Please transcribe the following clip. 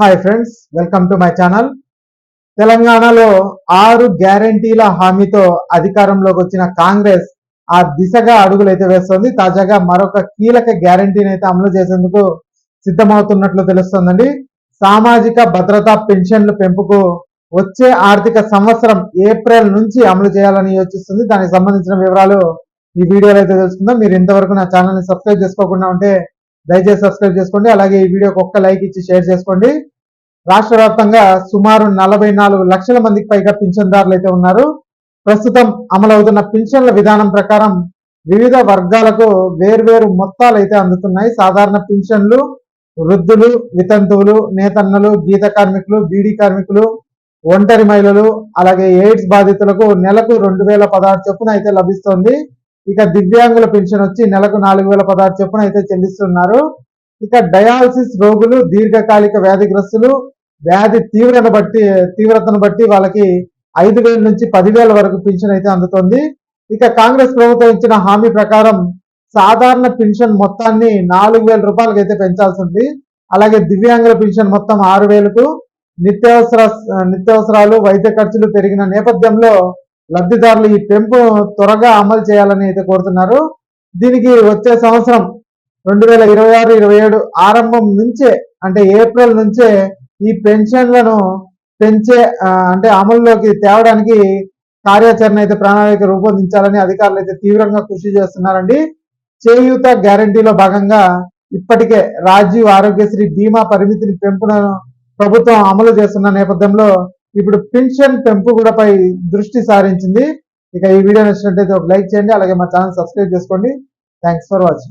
Hi friends welcome to my channel తెలంగాణలో ఆరు గ్యారంటీల హామీతో అధికారంలోకి వచ్చిన కాంగ్రెస్ ఆ దిశగా అడుగులైతే వేస్తుంది. వేస్తోంది తాజాగా మరొక కీలక గ్యారంటీని అయితే అమలు చేసేందుకు సిద్ధమవుతున్నట్లు తెలుస్తోందండి. సామాజిక భద్రతా పెన్షన్ల పెంపుకు వచ్చే ఆర్థిక సంవత్సరం ఏప్రిల్ నుంచి అమలు చేయాలని యోచిస్తుంది. దానికి సంబంధించిన వివరాలు ఈ వీడియోలో అయితే తెలుసుకుందాం. మీరు ఇంతవరకు నా ఛానల్ని సబ్స్క్రైబ్ చేసుకోకుండా ఉంటే దయచేసి సబ్స్క్రైబ్ చేసుకోండి. అలాగే ఈ వీడియోకి ఒక్క లైక్ ఇచ్చి షేర్ చేసుకోండి. రాష్ట్ర వ్యాప్తంగా సుమారు నలభై నాలుగు లక్షల మందికి పైగా పింఛన్దారులు అయితే ఉన్నారు. ప్రస్తుతం అమలవుతున్న పింఛన్ల విధానం ప్రకారం వివిధ వర్గాలకు వేర్వేరు మొత్తాలు అయితే అందుతున్నాయి. సాధారణ పింఛన్లు వృద్ధులు వితంతువులు నేతన్నలు గీత కార్మికులు బీడీ కార్మికులు ఒంటరి మహిళలు అలాగే ఎయిడ్స్ బాధితులకు నెలకు రెండు వేల పదహారు చొప్పున అయితే లభిస్తోంది. ఇక దివ్యాంగుల పెన్షన్ వచ్చి నెలకు నాలుగు వేల పదహారు చొప్పున అయితే చెల్లిస్తున్నారు. ఇక డయాలసిస్ రోగులు దీర్ఘకాలిక వ్యాధిగ్రస్తులు వ్యాధి తీవ్రత బట్టి తీవ్రతను బట్టి వాళ్ళకి ఐదు వేల నుంచి పదివేల వరకు పింఛన్ అయితే అందుతుంది. ఇక కాంగ్రెస్ ప్రభుత్వం ఇచ్చిన హామీ ప్రకారం సాధారణ పెన్షన్ మొత్తాన్ని నాలుగు వేల రూపాయలకి అయితే పెంచాల్సి ఉంది. అలాగే దివ్యాంగుల పెన్షన్ మొత్తం ఆరు వేలకు నిత్యావసర నిత్యావసరాలు వైద్య ఖర్చులు పెరిగిన నేపథ్యంలో లబ్ధిదారులు ఈ పెంపు త్వరగా అమలు చేయాలని అయితే కోరుతున్నారు. దీనికి వచ్చే సంవత్సరం రెండు వేల ఇరవై ఆరు ఇరవై ఏడు ఆరంభం నుంచే అంటే ఏప్రిల్ నుంచే ఈ పెన్షన్లను పెంచే అంటే అమల్లోకి తేవడానికి కార్యాచరణ అయితే ప్రణాళిక రూపొందించాలని అధికారులు అయితే తీవ్రంగా కృషి చేస్తున్నారండి. చేయూత గ్యారంటీలో భాగంగా ఇప్పటికే రాజీవ్ ఆరోగ్యశ్రీ బీమా పరిమితిని పెంపును ప్రభుత్వం అమలు చేస్తున్న నేపథ్యంలో ఇప్పుడు పెన్షన్ పెంపు కూడా పై దృష్టి సారించింది. ఇక ఈ వీడియో నచ్చినట్లయితే ఒక లైక్ చేయండి అలాగే మా ఛానల్ సబ్స్క్రైబ్ చేసుకోండి. Thanks for watching